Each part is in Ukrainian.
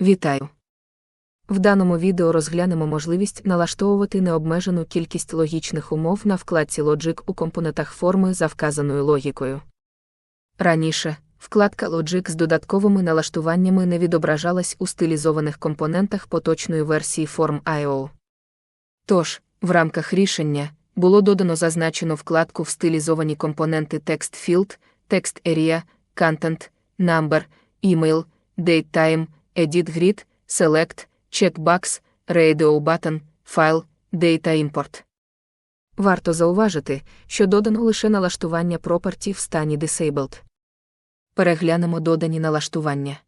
Вітаю! В даному відео розглянемо можливість налаштовувати необмежену кількість логічних умов на вкладці Logic у компонентах форми за вказаною логікою. Раніше, вкладка Logic з додатковими налаштуваннями не відображалась у стилізованих компонентах поточної версії Form.io. Тож, в рамках рішення було додано зазначену вкладку в стилізовані компоненти Text Field, Text Area, Content, Number, Email, DateTime, Edit Grid, Select, Checkbox, Radio Button, File, Data Import. Варто зауважити, що додано лише налаштування property в стані Disabled. Переглянемо додані налаштування.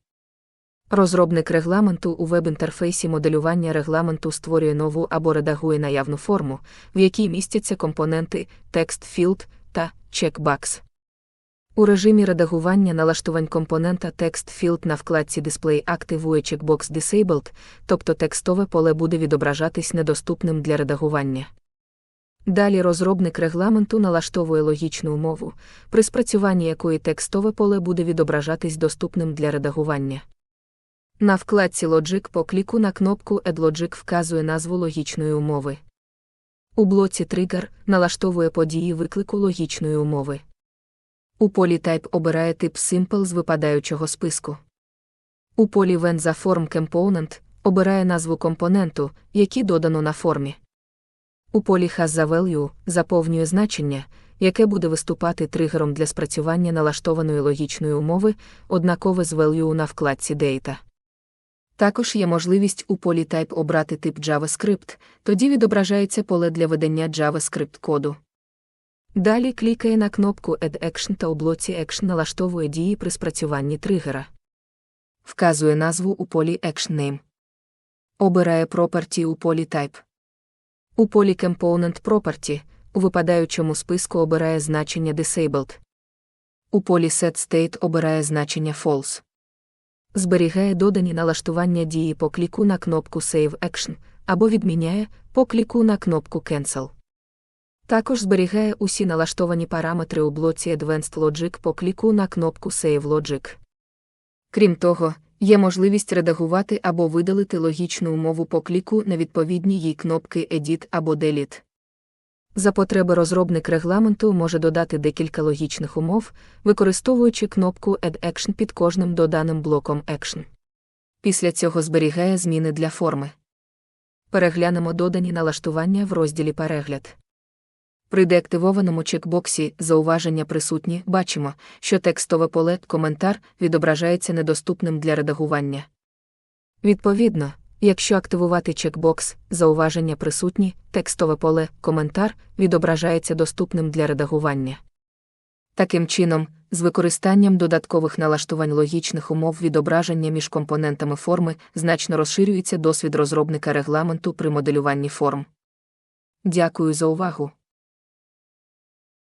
Розробник регламенту у веб-інтерфейсі моделювання регламенту створює нову або редагує наявну форму, в якій містяться компоненти Text Field та Checkbox. У режимі редагування налаштувань компонента Text Field на вкладці Display активує Checkbox Disabled, тобто текстове поле буде відображатись недоступним для редагування. Далі розробник регламенту налаштовує логічну умову, при спрацюванні якої текстове поле буде відображатись доступним для редагування. На вкладці Logic по кліку на кнопку Add Logic вказує назву логічної умови. У блоці Trigger налаштовує події виклику логічної умови. У полі Type обирає тип Simple з випадаючого списку. У полі When за Form Component обирає назву компоненту, який додано на формі. У полі Has за Value заповнює значення, яке буде виступати тригером для спрацювання налаштованої логічної умови, однакове з value на вкладці Data. Також є можливість у полі Type обрати тип JavaScript, тоді відображається поле для ведення JavaScript коду. Далі клікає на кнопку Add Action та у блоці Action налаштовує дії при спрацюванні тригера. Вказує назву у полі Action Name. Обирає Property у полі Type. У полі Component Property у випадаючому списку обирає значення Disabled. У полі Set State обирає значення False. Зберігає додані налаштування дії по кліку на кнопку Save Action або відміняє по кліку на кнопку Cancel. Також зберігає усі налаштовані параметри у блоці Advanced Logic по кліку на кнопку Save Logic. Крім того, є можливість редагувати або видалити логічну умову по кліку на відповідні їй кнопки Edit або Delete. За потреби розробник регламенту може додати декілька логічних умов, використовуючи кнопку Add Action під кожним доданим блоком Action. Після цього зберігає зміни для форми. Переглянемо додані налаштування в розділі Перегляд. При деактивованому чекбоксі Зауваження присутні бачимо, що текстове поле коментар відображається недоступним для редагування. Відповідно, якщо активувати чекбокс Зауваження присутні, текстове поле коментар відображається доступним для редагування. Таким чином, з використанням додаткових налаштувань логічних умов відображення між компонентами форми значно розширюється досвід розробника регламенту при моделюванні форм. Дякую за увагу.